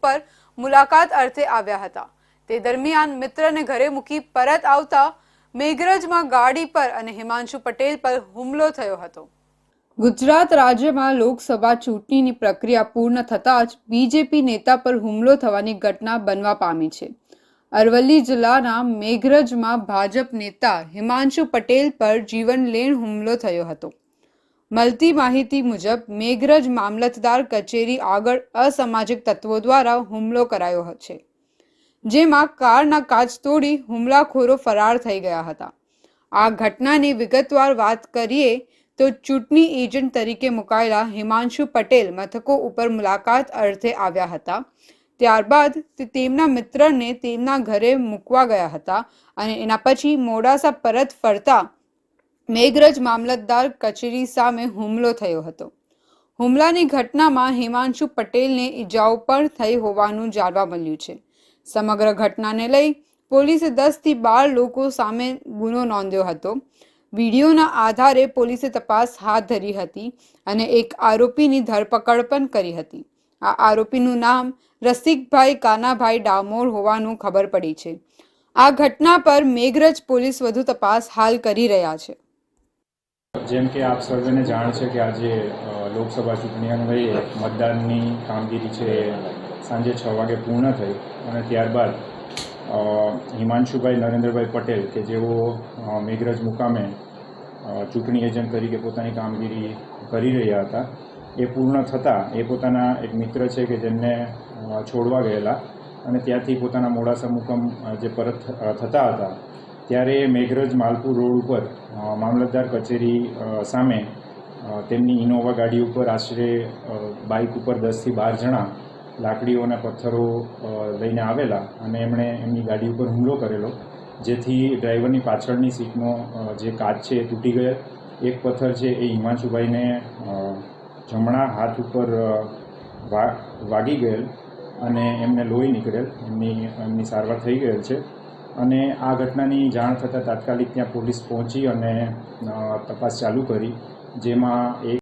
ઉપર મુલાકાત અર્થે આવ્યા હતા. તે દરમિયાન મિત્રને ઘરે મૂકી પરત આવતા મેઘરજમાં ગાડી પર અને હિમાંશુ પટેલ પર હુમલો થયો હતો. ગુજરાત રાજ્યમાં લોકસભા ચૂંટણીની પ્રક્રિયા પૂર્ણ થતાં જ બીજેપી નેતા પર હુમલો થવાની ઘટના બનવા પામી છે. અરવલ્લી જિલ્લાના મેઘરજમાં ભાજપ નેતા હિમાંશુ પટેલ પર જીવનલેણ હુમલો થયો હતો. મળતી માહિતી મુજબ, મેઘરજ મામલતદાર કચેરી આગળ અસામાજિક તત્વો દ્વારા હુમલો કરાયો છે. જેમાં કારના કાચ તોડી હુમલાખોરો ફરાર થઈ ગયા હતા. આ ઘટનાની વિગતવાર વાત કરીએ તો ચૂંટણી એજન્ટ તરીકે મુકાયેલા હિમાંશુ પટેલ મથકો ઉપર મુલાકાત અર્થે આવ્યા હતા. ત્યારબાદ તે તેમના મિત્રને તેમના ઘરે મૂકવા ગયા હતા અને એના પછી મોડાસા પરત ફરતા મેઘરજ મામલતદાર કચેરી સામે હુમલો થયો હતો. હુમલાની ઘટનામાં હિમાંશુ પટેલને ઈજાઓ પણ થઈ હોવાનું જાણવા મળ્યું છે. સમગ્ર ઘટનાને લઈ પોલીસે દસથી બાર લોકો સામે ગુનો નોંધ્યો હતો. વિડીયોના આધારે પોલીસે તપાસ હાથ ધરી હતી અને એક આરોપીની ધરપકડ પણ કરી હતી. આ આરોપીનું નામ રસિકભાઈ કાનાભાઈ ડામોર હોવાનું ખબર પડી છે. આ ઘટના પર મેઘરજ પોલીસ વધુ તપાસ હાલ કરી રહ્યા છે. જેમ કે આપ સર્વેને જાણ છે કે આજે લોકસભા ચૂંટણી અન્વયે મતદાનની કામગીરી છે સાંજે છ વાગે પૂર્ણ થઈ અને ત્યારબાદ હિમાંશુભાઈ નરેન્દ્રભાઈ પટેલ કે જેઓ મેઘરજ મુકામે ચૂંટણી એજન્ટ તરીકે પોતાની કામગીરી કરી રહ્યા હતા, એ પૂર્ણ થતાં એ પોતાના એક મિત્ર છે કે જેમને છોડવા ગયેલા અને ત્યાંથી પોતાના મોડાસા મુકમ જે પરત થતા હતા ત્યારે મેઘરજ માલપુર રોડ ઉપર મામલતદાર કચેરી સામે તેમની ઇનોવા ગાડી ઉપર આશરે બાઇક ઉપર દસથી બાર જણા લાકડીઓના પથ્થરો લઈને આવેલા અને એમણે એમની ગાડી ઉપર હુમલો કરેલો, જેથી ડ્રાઈવરની પાછળની સીટનો જે કાચ છે એ તૂટી ગયેલ એક પથ્થર છે એ હિમાંશુભાઈને જમણા હાથ ઉપર વાગી ગયેલ અને એમને લોહી નીકળેલ. એમની એમની સારવાર થઈ ગયેલ છે. અને આ ઘટનાની જાણ થતાં તાત્કાલિક ત્યાં પોલીસ પહોંચી અને તપાસ ચાલુ કરી, જેમાં એક